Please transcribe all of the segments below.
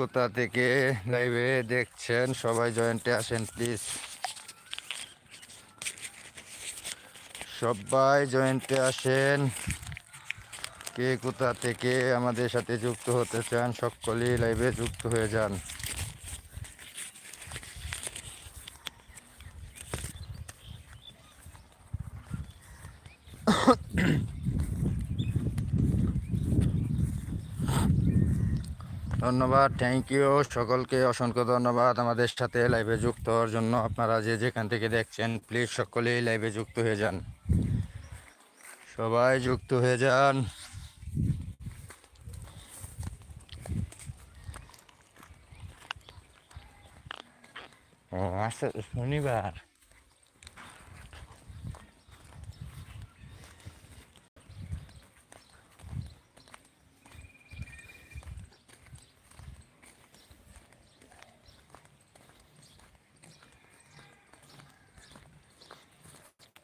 কোথা থেকে লাইভে দেখছেন? সবাই জয়েন্টে আসেন প্লিজ সবাই জয়েন্টে আসেন। কে কোথা থেকে আমাদের সাথে যুক্ত হতে চান, সকলেই লাইভে যুক্ত হয়ে যান। ধন্যবাদ থ্যাংক ইউ সকলকে অসংখ্য ধন্যবাদ আমাদের সাথে লাইভে যুক্ত হওয়ার জন্য। আপনারা যে যেখান থেকে দেখছেন প্লিজ সকলেই লাইভে যুক্ত হয়ে যান। সবাই যুক্ত হয়ে যান। ও আচ্ছা শনিবার।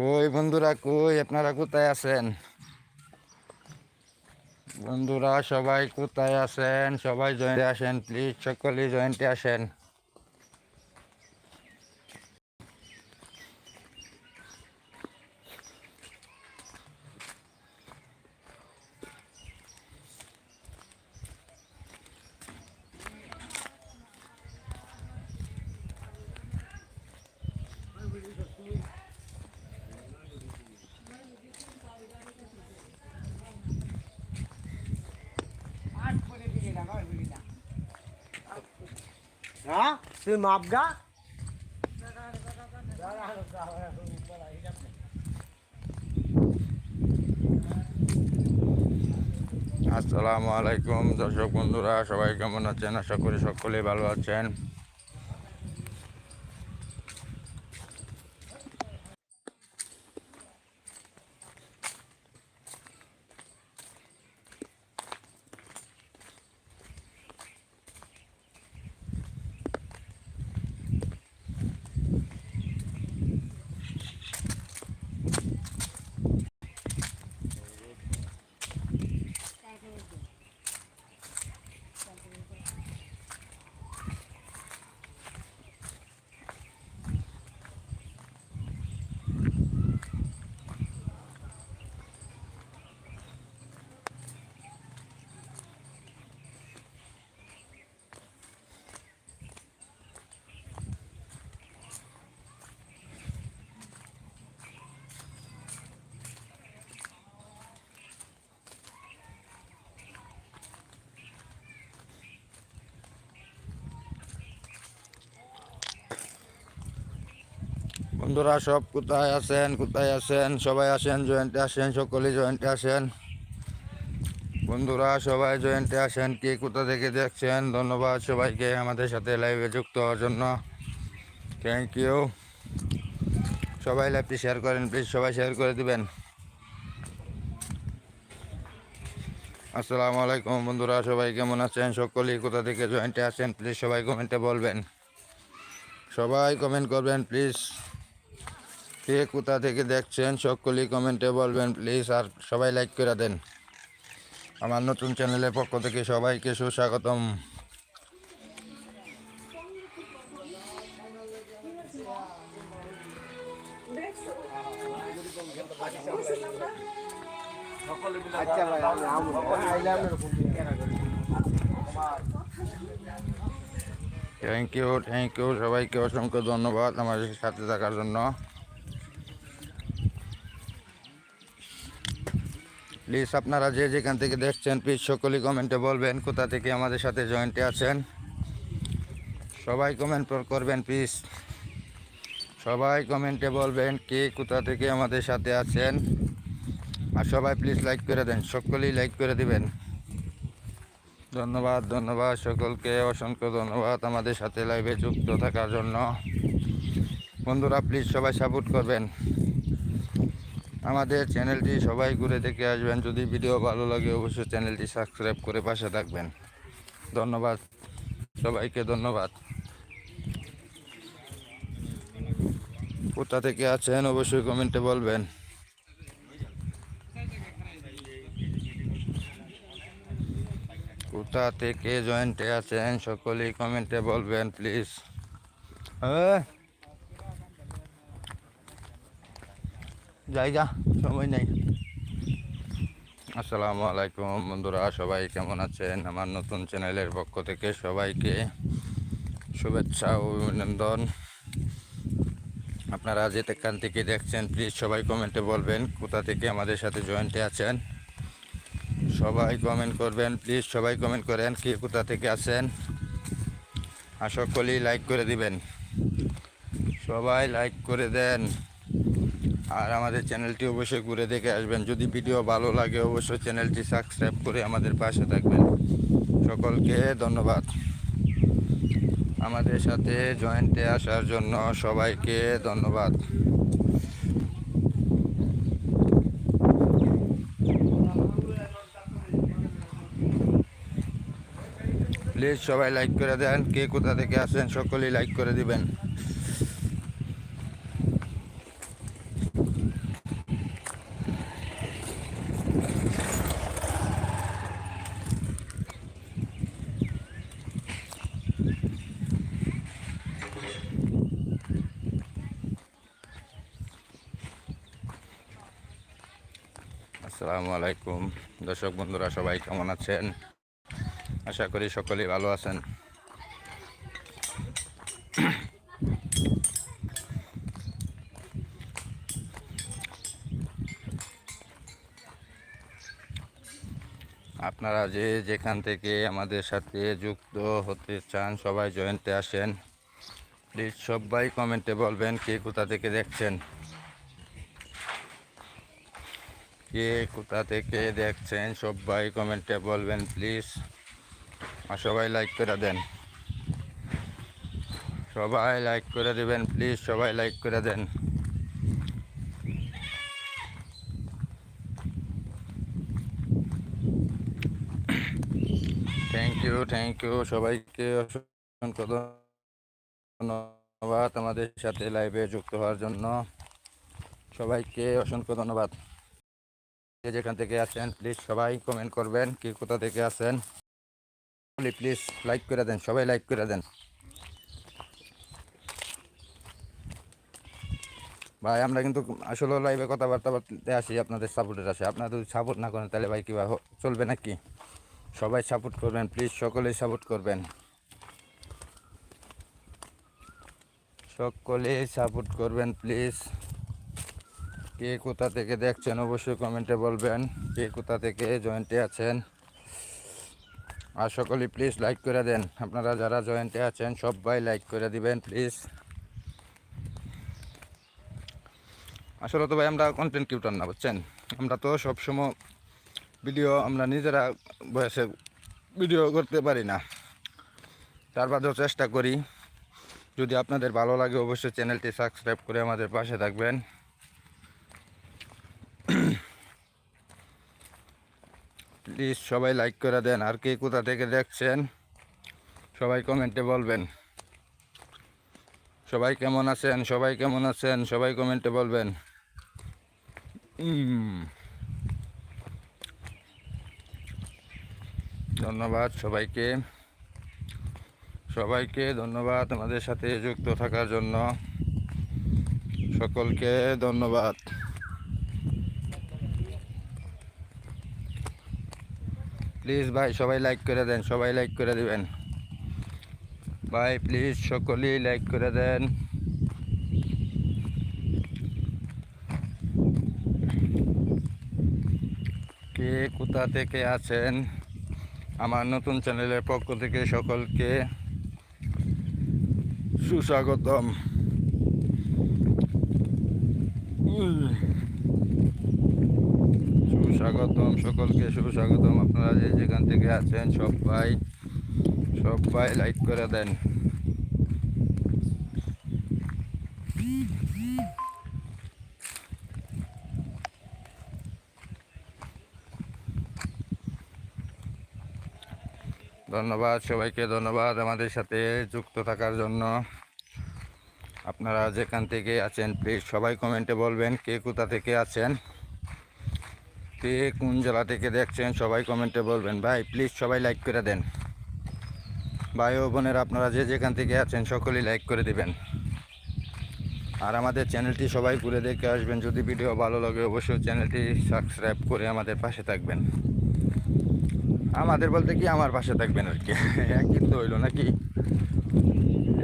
কই বন্ধুরা, কই? আপনারা কোথায় আছেন? বন্ধুরা, সবাই কোথায় আছেন? সবাই জয়েন্টে আসেন প্লিজ সকলেই জয়েন্টে আসেন। আসসালামু আলাইকুম দর্শক বন্ধুরা সবাই কেমন আছেন? আশা করি সকলে ভালো আছেন। বন্ধুরা সব কোথায় আছেন? কোথায় আছেন? সবাই আসেন জয়েন্টে আসেন সকলেই জয়েন্টে আসেন। বন্ধুরা সবাই জয়েন্টে আসেন, কে কোথা থেকে দেখছেন? ধন্যবাদ সবাইকে আমাদের সাথে লাইভে যুক্ত হওয়ার জন্য। থ্যাংক ইউ সবাই লাইভটি শেয়ার করেন প্লিজ সবাই শেয়ার করে দিবেন। আসসালামু আলাইকুম বন্ধুরা, সবাই কেমন আছেন? সকলেই কোথা থেকে জয়েন্টে আসেন প্লিজ সবাই কমেন্টে বলবেন। সবাই কমেন্ট করবেন প্লিজ কে কোথা থেকে দেখছেন, সকলেই কমেন্টে বলবেন প্লিজ আর সবাই লাইক করে দেন। আমার নতুন চ্যানেলের পক্ষ থেকে সবাইকে সুস্বাগতম। থ্যাংক ইউ থ্যাংক ইউ সবাইকে অসংখ্য ধন্যবাদ আমাদের সাথে থাকার জন্য। প্লিজ আপনারা যে যেখান থেকে দেখছেন প্লিজ সকলেই কমেন্টে বলবেন, কোথা থেকে আমাদের সাথে জয়েন্টে আছেন। সবাই কমেন্ট করবেন প্লিজ সবাই কমেন্টে বলবেন কে কোথা থেকে আমাদের সাথে আছেন। আর সবাই প্লিজ লাইক করে দেন, সকলেই লাইক করে দিবেন। ধন্যবাদ ধন্যবাদ সকলকে, অসংখ্য ধন্যবাদ আমাদের সাথে লাইভে যুক্ত থাকার জন্য। বন্ধুরা প্লিজ সবাই সাপোর্ট করবেন। আমাদের চ্যানেলটি সবাই ঘুরে দেখে আসবেন। যদি ভিডিও ভালো লাগে, অবশ্যই চ্যানেলটি সাবস্ক্রাইব করে পাশে থাকবেন। ধন্যবাদ। সবাইকে ধন্যবাদ। কোথা থেকে আছেন, অবশ্যই কমেন্টে বলবেন। কোথা থেকে জয়েন্টে আছেন, সকলেই কমেন্টে বলবেন, প্লিজ। জায়গা সময় নেই। আসসালামু আলাইকুম বন্ধুরা, সবাই কেমন আছেন? আমার নতুন চ্যানেলের পক্ষ থেকে সবাইকে শুভেচ্ছা ও অভিনন্দন। আপনারা যেখান থেকে দেখছেন প্লিজ সবাই কমেন্টে বলবেন, কোথা থেকে আমাদের সাথে জয়েন্টে আছেন? সবাই কমেন্ট করবেন প্লিজ সবাই কমেন্ট করেন কে কোথা থেকে আছেন। আর সকলেই লাইক করে দিবেন। সবাই লাইক করে দেন। আর আমাদের চ্যানেলটি অবশ্যই ঘুরে দেখে আসবেন। যদি ভিডিও ভালো লাগে, অবশ্যই চ্যানেলটি সাবস্ক্রাইব করে আমাদের পাশে থাকবেন। সকলকে ধন্যবাদ। আমাদের সাথে জয়েন্টে আসার জন্য সবাইকে ধন্যবাদ। প্লিজ সবাই লাইক করে দেন। কে কোথা থেকে আসেন, সকলেই লাইক করে দিবেন। আসসালামু আলাইকুম। দর্শক বন্ধুরা, সবাই কেমন আছেন? আশা করি সকলেই ভালো আছেন। আপনারা যে যেখান থেকে আমাদের সাথে যুক্ত হতে চান, সবাই জয়েন্টে আসেন। প্লিজ সবাই কমেন্টে বলবেন কে কোথা থেকে দেখছেন। কে কোথা থেকে দেখছেন সবাই কমেন্টে বলবেন প্লিজ আর সবাই লাইক করে দেন। সবাই লাইক করে দেবেন প্লিজ সবাই লাইক করে দেন। থ্যাংক ইউ থ্যাংক ইউ সবাইকে অসংখ্য ধন্যবাদ আমাদের সাথে লাইভে যুক্ত হওয়ার জন্য। সবাইকে অসংখ্য ধন্যবাদ। যে যেখান থেকে আছেন প্লিজ সবাই কমেন্ট করবেন, কি কোথা থেকে আছেন? প্লিজ লাইক করে দেন, সবাই লাইক করে দেন। ভাই, আমরা কিন্তু আসলে লাইভে কথাবার্তা বলতে আসি, আপনাদের সাপোর্টের আসে। আপনারা যদি সাপোর্ট না করেন, তাহলে ভাই কীভাবে চলবে নাকি? সবাই সাপোর্ট করবেন প্লিজ সকলেই সাপোর্ট করবেন। সকলেই সাপোর্ট করবেন প্লিজ কে কোথা থেকে দেখছেন অবশ্যই কমেন্টে বলবেন। কে কোথা থেকে জয়েন্টে আছেন? আর সকলেই প্লিজ লাইক করে দেন। আপনারা যারা জয়েন্টে আছেন, সবাই লাইক করে দিবেন প্লিজ আসলে তো ভাই, আমরা কন্টেন্ট কিউটার না, বুঝছেন? আমরা তো সবসময় ভিডিও আমরা নিজেরা বয়সে ভিডিও করতে পারি না। তার বাদেও চেষ্টা করি। যদি আপনাদের ভালো লাগে, অবশ্যই চ্যানেলটি সাবস্ক্রাইব করে আমাদের পাশে থাকবেন। প্লিজ সবাই লাইক করে দেন। আর কে কোথা থেকে দেখছেন, সবাই কমেন্টে বলবেন। সবাই কেমন আছেন? সবাই কেমন আছেন? সবাই কমেন্টে বলবেন। ধন্যবাদ সবাইকে। সবাইকে ধন্যবাদ আমাদের সাথে যুক্ত থাকার জন্য। সকলকে ধন্যবাদ। প্লিজ ভাই সবাই লাইক করে দেন, সবাই লাইক করে দেবেন। ভাই প্লিজ সকলেই লাইক করে দেন। কে কোথা থেকে আছেন? আমার নতুন চ্যানেলের পক্ষ থেকে সকলকে সুস্বাগতম। উম। সুস্বাগতম সকলকে, সুস্বাগতম। আপনারা যে যেখান থেকে আছেন, সবাই সবাই লাইক করে দেন। ধন্যবাদ সবাইকে, ধন্যবাদ আমাদের সাথে যুক্ত থাকার জন্য। আপনারা যেখান থেকে আছেন প্লিজ সবাই কমেন্টে বলবেন কে কোথা থেকে আছেন। কে কোন জেলা থেকে দেখছেন সবাই কমেন্টে বলবেন। ভাই প্লিজ সবাই লাইক করে দেন। ভাই ও বোনের আপনারা যে যেখান থেকে আছেন সকলেই লাইক করে দিবেন। আর আমাদের চ্যানেলটি সবাই ঘুরে দেখে আসবেন। যদি ভিডিও ভালো লাগে অবশ্যই চ্যানেলটি সাবস্ক্রাইব করে আমাদের পাশে থাকবেন। আমাদের বলতে কি, আমার পাশে থাকবেন আর কি। একই তো হইল নাকি?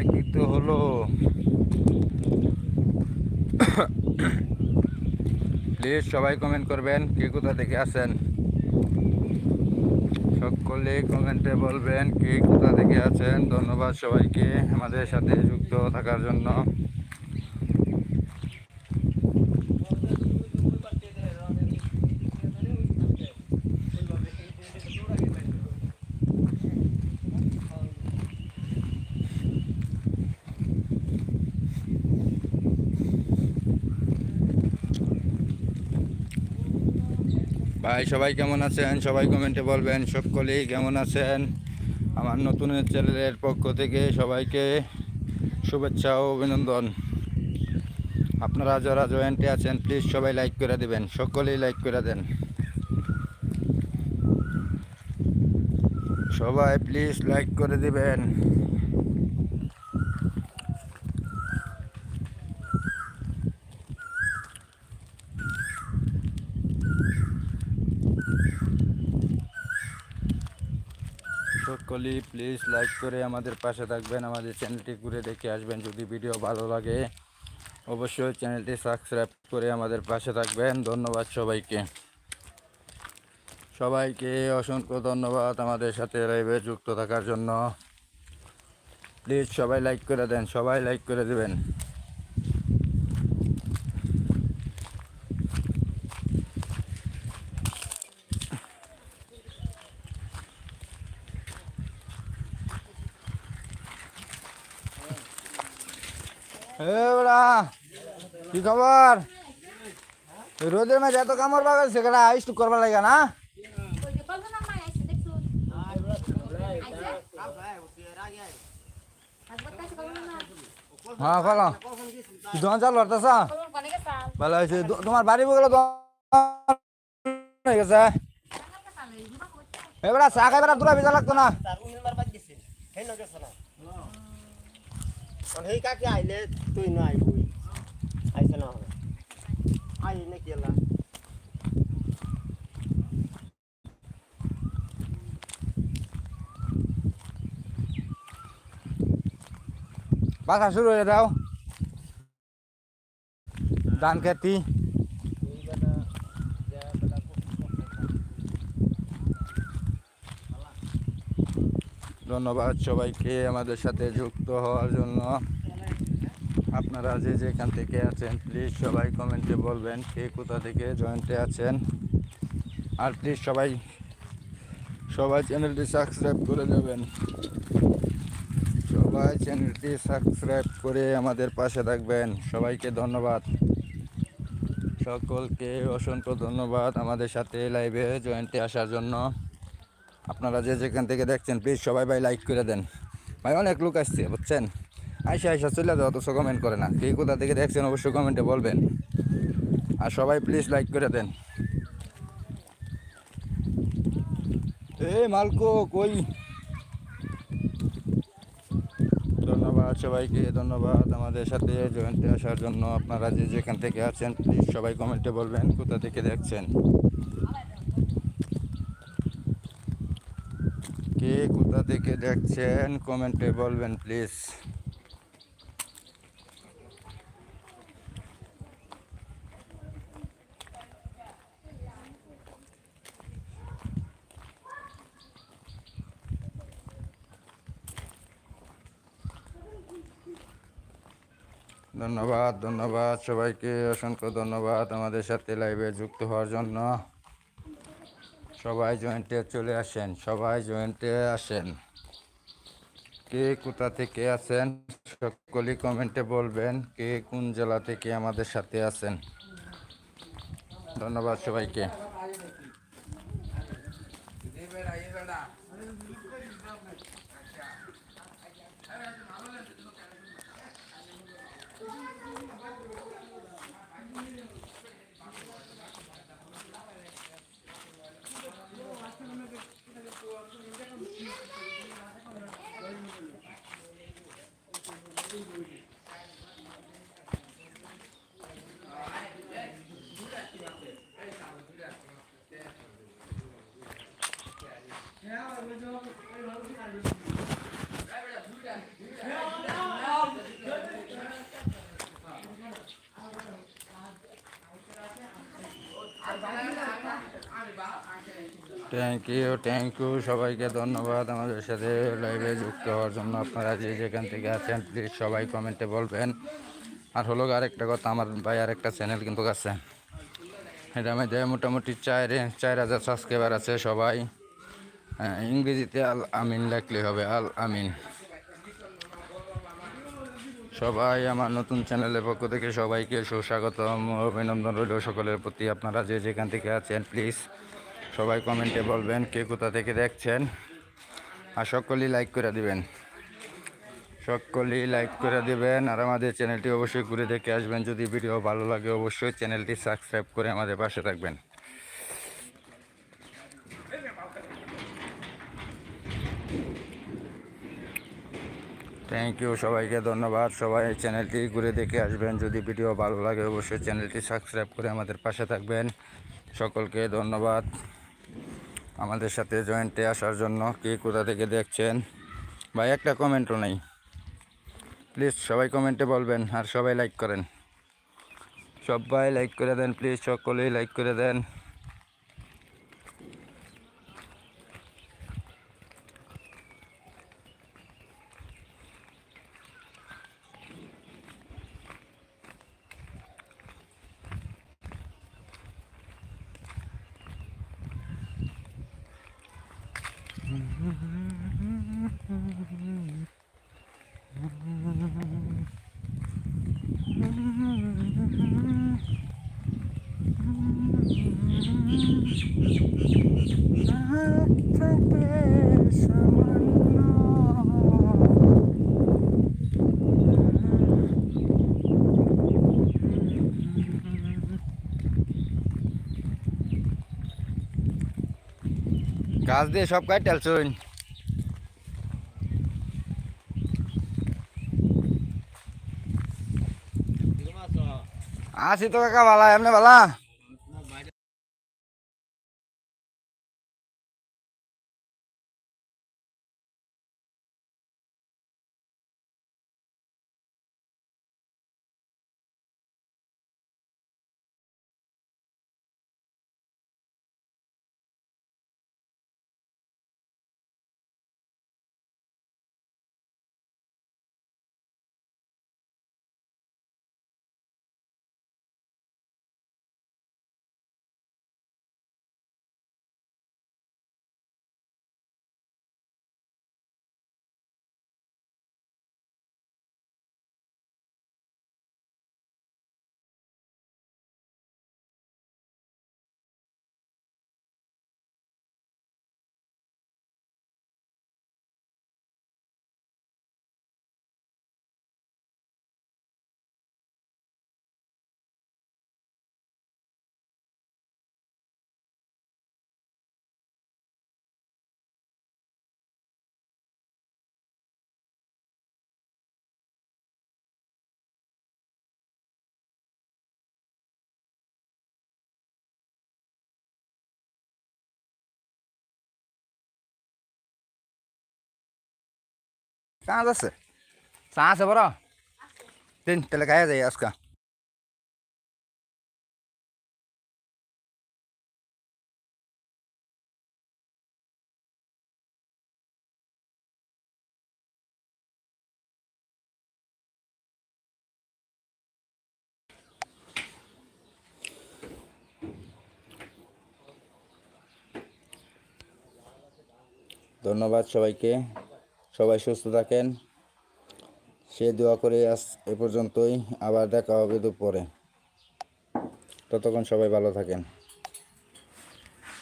একই তো হলো। প্লিজ সবাই কমেন্ট করবেন, কে কোথা থেকে আছেন? সকলে কমেন্টে বলবেন কে কোথা থেকে আছেন। ধন্যবাদ সবাইকে আমাদের সাথে যুক্ত থাকার জন্য। ভাই, সবাই কেমন আছেন? সবাই কমেন্টে বলবেন। সকলেই কেমন আছেন? আমার নতুন চ্যানেলের পক্ষ থেকে সবাইকে শুভেচ্ছা ও অভিনন্দন। আপনারা যারা জয়েন্টে আছেন প্লিজ সবাই লাইক করে দেবেন। সকলেই লাইক করে দেন। সবাই প্লিজ লাইক করে দিবেন। সকলেই প্লিজ লাইক করে আমাদের পাশে থাকবেন, আমাদের চ্যানেলটি ঘুরে দেখে আসবেন। যদি ভিডিও ভালো লাগে, অবশ্যই চ্যানেলটি সাবস্ক্রাইব করে আমাদের পাশে থাকবেন। ধন্যবাদ সবাইকে। সবাইকে অসংখ্য ধন্যবাদ আমাদের সাথে লাইভে যুক্ত থাকার জন্য। প্লিজ সবাই লাইক করে দেন, সবাই লাইক করে দেবেন এবারা কি খবর? রোদের মাঝে এত কামড় বাগাল সেখানে আইস করবার লাগে না? হ্যাঁ ভালো দোকান চালু গেছা ভালো হয়েছে। তোমার বাড়ি বগলে হয়ে গেছে। এবারে চা খাইবার তোরা ভিজা লাগতো না? সেই কাকে আইলে তুই না আই নে কেলা বাসা শুরু হয়ে দাও ধান খেতি ধন্যবাদ সবাইকে আমাদের সাথে যুক্ত হওয়ার জন্য। আপনারা যে যেখান থেকে আছেন প্লিজ সবাই কমেন্টে বলবেন কে কোথা থেকে জয়েন্টে আছেন। আর প্লিজ সবাই সবাই চ্যানেলটি সাবস্ক্রাইব করে দেবেন সবাই চ্যানেলটি সাবস্ক্রাইব করে আমাদের পাশে থাকবেন। সবাইকে ধন্যবাদ। সকলকে অসংখ্য ধন্যবাদ আমাদের সাথে লাইভে জয়েন্টে আসার জন্য। আপনারা যে যেখান থেকে দেখছেন প্লিজ সবাই ভাই লাইক করে দেন। ভাই অনেক লোক আসছে, বুঝছেন? আইসা আইসা চলে যাও অথচ কমেন্ট করে না। কে কোথা থেকে দেখছেন অবশ্যই কমেন্টে বলবেন। আর সবাই প্লিজ লাইক করে দেন। এ মালকো, কই? ধন্যবাদ সবাইকে, ধন্যবাদ আমাদের সাথে জয়েন্টে আসার জন্য। আপনারা যে যেখান থেকে আছেন প্লিজ সবাই কমেন্টে বলবেন, কোথা থেকে দেখছেন? কে কোথা থেকে দেখছেন কমেন্টে বলবেন প্লিজ ধন্যবাদ ধন্যবাদ সবাইকে। অসংখ্য ধন্যবাদ আমাদের সাথে লাইভে যুক্ত হওয়ার জন্য। সবাই জয়েন্টে চলে আসেন, সবাই জয়েন্টে আসেন। কে কোথা থেকে আছেন? সকলেই কমেন্টে বলবেন কে কোন জেলা থেকে আমাদের সাথে আছেন। ধন্যবাদ সবাইকে। থ্যাংক ইউ থ্যাংক ইউ সবাইকে ধন্যবাদ আমাদের সাথে লাইভে যুক্ত হওয়ার জন্য। আপনারা যে যেখান থেকে আছেন প্লিজ সবাই কমেন্টে বলবেন। আর হলো আরেকটা কথা আমার ভাই আরেকটা চ্যানেল কিন্তু আছে। এটা মধ্যে মোটামুটি চার চার হাজার সাবস্ক্রাইবার আছে সবাই। হ্যাঁ, ইংরেজিতে আল আমিন লিখলে হবে আল আমিন। সবাই আমার নতুন চ্যানেলের পক্ষ থেকে সবাইকে সুস্বাগতম অভিনন্দন রইল সকলের প্রতি। আপনারা যে যেখান থেকে আছেন প্লিজ সবাই কমেন্টে বলবেন কে কোথা থেকে দেখছেন আর সকলেই লাইক করে দিবেন। সকলেই লাইক করে দিবেন আর আমাদের চ্যানেলটি অবশ্যই ঘুরে দেখে আসবেন। যদি ভিডিও ভালো লাগে অবশ্যই চ্যানেলটি সাবস্ক্রাইব করে আমাদের পাশে থাকবেন। থ্যাংক ইউ সবাইকে ধন্যবাদ। সবাই চ্যানেলটি ঘুরে দেখে আসবেন। যদি ভিডিও ভালো লাগে অবশ্যই চ্যানেলটি সাবস্ক্রাইব করে আমাদের পাশে থাকবেন। সকলকে ধন্যবাদ। আমাদের সাথে জয়েন্টে আসার জন্য কে কোথা থেকে দেখছেন? ভাই, একটা কমেন্টও নেই। প্লিজ সবাই কমেন্টে বলবেন আর সবাই লাইক করেন। সবাই লাইক করে দেন প্লিজ সকলেই লাইক করে দেন। গাছ দিয়ে সব কাজ টেলছুন আসি তো কাকা বালা এমনি বালা কাজ আছে চা আছে বড় দিন তাহলে খাইয়া যাই আজকা ধন্যবাদ সবাইকে সবাই সুস্থ থাকেন। সে দোয়া করে আজ এ পর্যন্তই। আবার দেখা হবে দুপুরে। ততক্ষণ সবাই ভালো থাকেন।